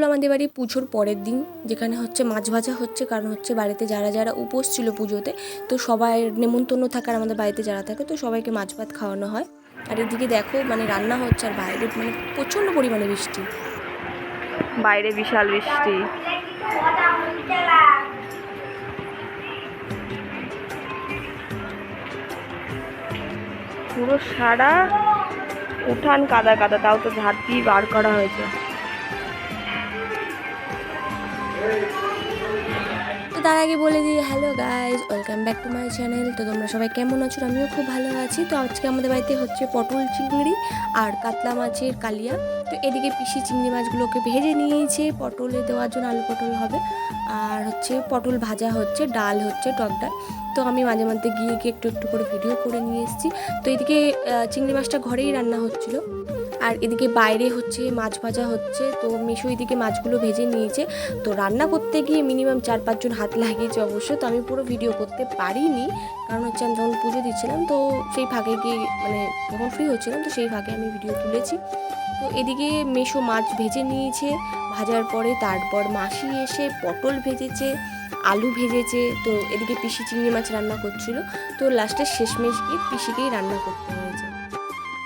হলো আমাদের বাড়ি পুজোর পরের দিন, যেখানে হচ্ছে মাছ ভাজা হচ্ছে, কারণ হচ্ছে বাড়িতে যারা যারা উপোস ছিল পুজোতে, তো সবাই নেমন্তন্ন থাকার আমাদের বাড়িতে যারা থাকে, তো সবাইকে মাছ ভাত খাওয়ানো হয়। আর এদিকে দেখো মানে রান্না হচ্ছে আর বাইরে মানে প্রচণ্ড পরিমাণে বৃষ্টি। বাইরে বিশাল বৃষ্টি। পুরো সারা উঠান কাদা কাদা, তাও তো ঝাড় দিয়ে বার করা হয়েছে। তো তার আগে বলে দিই hello guys welcome back to my channel তো তোমরা সবাই কেমন আছো? আমিও খুব ভালো আছি। তো আজকে আমাদের বাড়িতে হচ্ছে পটল চিংড়ি আর কাতলা মাছের কালিয়া। তো এদিকে পিসি চিংড়ি মাছগুলোকে ভেজে নিয়েছে। পটলে দেওয়ার জন্য আলু পটল হবে। আর হচ্ছে পটল ভাজা হচ্ছে, ডাল হচ্ছে, টক ডাল। তো আমি মাঝে মধ্যে গিয়ে গিয়ে একটু একটু করে ভিডিও করে নিয়ে এসেছি। তো এদিকে চিংড়ি মাছটা ঘরেই রান্না হচ্ছিল। আর এদিকে বাইরে হচ্ছে মাছ ভাজা হচ্ছে। তো মিশু এদিকে মাছগুলো ভেজে নিয়েছে। তো রান্না করতে গিয়ে মিনিমাম চার পাঁচজন হাত লাগিয়েছে অবশ্য। তো আমি পুরো ভিডিও করতে পারিনি। কারণ হচ্ছে আমি যখন পুজো দিচ্ছিলাম, তো সেই ফাঁকে গিয়ে মানে যখন ফ্রি হচ্ছিলাম, তো সেই ফাঁকে আমি ভিডিও তুলেছি। তো এদিকে মেশো মাছ ভেজে নিয়েছে। ভাজার পরে তারপর মাসি এসে পটল ভেজেছে, আলু ভেজেছে। তো এদিকে পিসি চিংড়ি মাছ রান্না করছিল। তো লাস্টে শেষমেশ গিয়ে পিসিকেই রান্না করতে হয়েছে।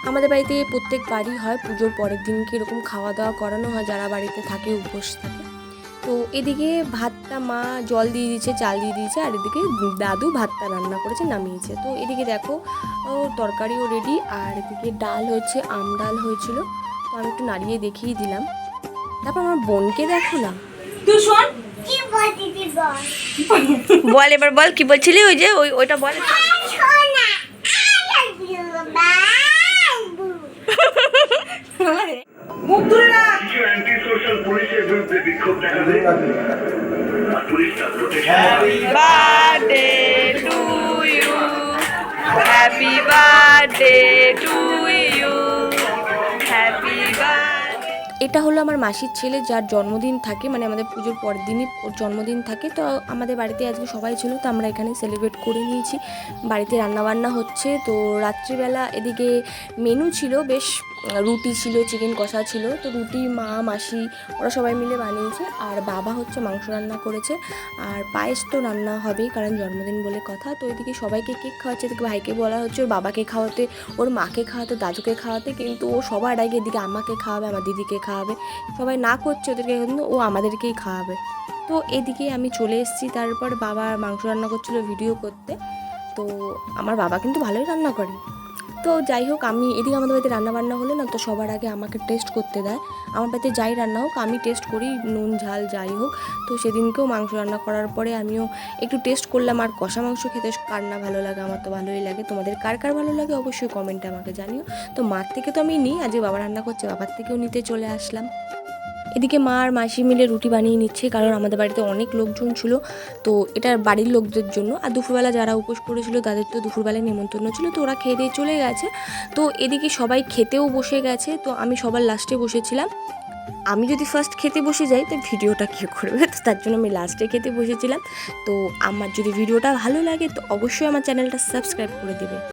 আমাদের বাড়িতে প্রত্যেক বাড়ি হয় পুজোর পরের দিনকে এরকম খাওয়া দাওয়া করানো হয় যারা বাড়িতে থাকে উপোস থাকে। তো এদিকে ভাতটা মা জল দিয়ে দিয়েছে চাল দিয়ে দিয়েছে আর এদিকে দাদু ভাতটা রান্না করেছে নামিয়েছে। তো এদিকে দেখো তরকারিও রেডি আর এদিকে ডাল হয়েছে আম ডাল হয়েছিল। তো আমি একটু নাড়িয়ে দেখিয়ে দিলাম। তারপর আমার বোনকে দেখো না। কি বলছিস বল? বল এবার বল কি বলছিলি ওই যে ওই ওইটা বল। Birthday to you happy birthday এটা হলো আমার মাসির ছেলে, যার জন্মদিন থাকে মানে আমাদের পুজোর পরের দিনই ওর জন্মদিন থাকে। তো আমাদের বাড়িতে আজকে সবাই ছিল, তো আমরা এখানে সেলিব্রেট করে নিয়েছি। বাড়িতে রান্নাবান্না হচ্ছে, তো রাত্রিবেলা এদিকে মেনু ছিল, বেশ রুটি ছিল চিকেন কষা ছিল। তো রুটি, মা, মাসি, ওরা সবাই মিলে বানিয়েছে। আর বাবা হচ্ছে মাংস রান্না করেছে। আর পায়েস তো রান্না হবেই, কারণ জন্মদিন বলে কথা। তো এদিকে সবাইকে কেক খাওয়াচ্ছে। এদিকে ভাইকে বলা হচ্ছে, ওর বাবাকে খাওয়াতে, ওর মাকে খাওয়াতে, দাদুকে খাওয়াতে। কিন্তু ও সবার আগে এদিকে আমাকে খাওয়াবে, আমার দিদিকে খাওয়াবে। সবাই না করছে ওদেরকে, কিন্তু ও আমাদেরকেই খাওয়াবে। তো এদিকে আমি চলে এসেছি। তারপর বাবা মাংস রান্না করছিল ভিডিও করতে। তো আমার বাবা কিন্তু ভালোই রান্না করে। তো যাই হোক, আমি এদিকে আমাদের বাড়িতে রান্না বান্না হলে না, তো সবার আগে আমাকে টেস্ট করতে দেয়। আমার বাড়িতে যাই রান্না হোক, আমি টেস্ট করি, নুন, ঝাল যাই হোক। তো সেদিনকেও মাংস রান্না করার পরে আমিও একটু টেস্ট করলাম, আর কষা মাংস খেতে কার না ভালো লাগে, আমার তো ভালোই লাগে। তোমাদের কার কার ভালো লাগে অবশ্যই কমেন্টে আমাকে জানিও। তো মার থেকে তো আমি নিই আজকে বাবা রান্না করছে, বাবার থেকেও নিতে চলে আসলাম। এদিকে মা আর মাসি মিলে রুটি বানিয়ে নিচ্ছে, কারণ আমাদের বাড়িতে অনেক লোকজন ছিল। তো এটা বাড়ির লোকদের জন্য। আর দুপুরবেলা যারা উপোস করেছিল, তাদের তো দুপুরবেলায় নেমন্তন্ন ছিল, তো ওরা খেয়ে দিয়ে চলে গেছে। তো এদিকে সবাই খেতেও বসে গেছে, তো আমি সবার লাস্টে বসেছিলাম। আমি যদি ফার্স্ট খেতে বসে যাই, তো ভিডিওটা কে করবে? তো তার জন্য আমি লাস্টে খেতে বসেছিলাম। তো আমার যদি ভিডিওটা ভালো লাগে, তো অবশ্যই আমার চ্যানেলটা সাবস্ক্রাইব করে দেবে।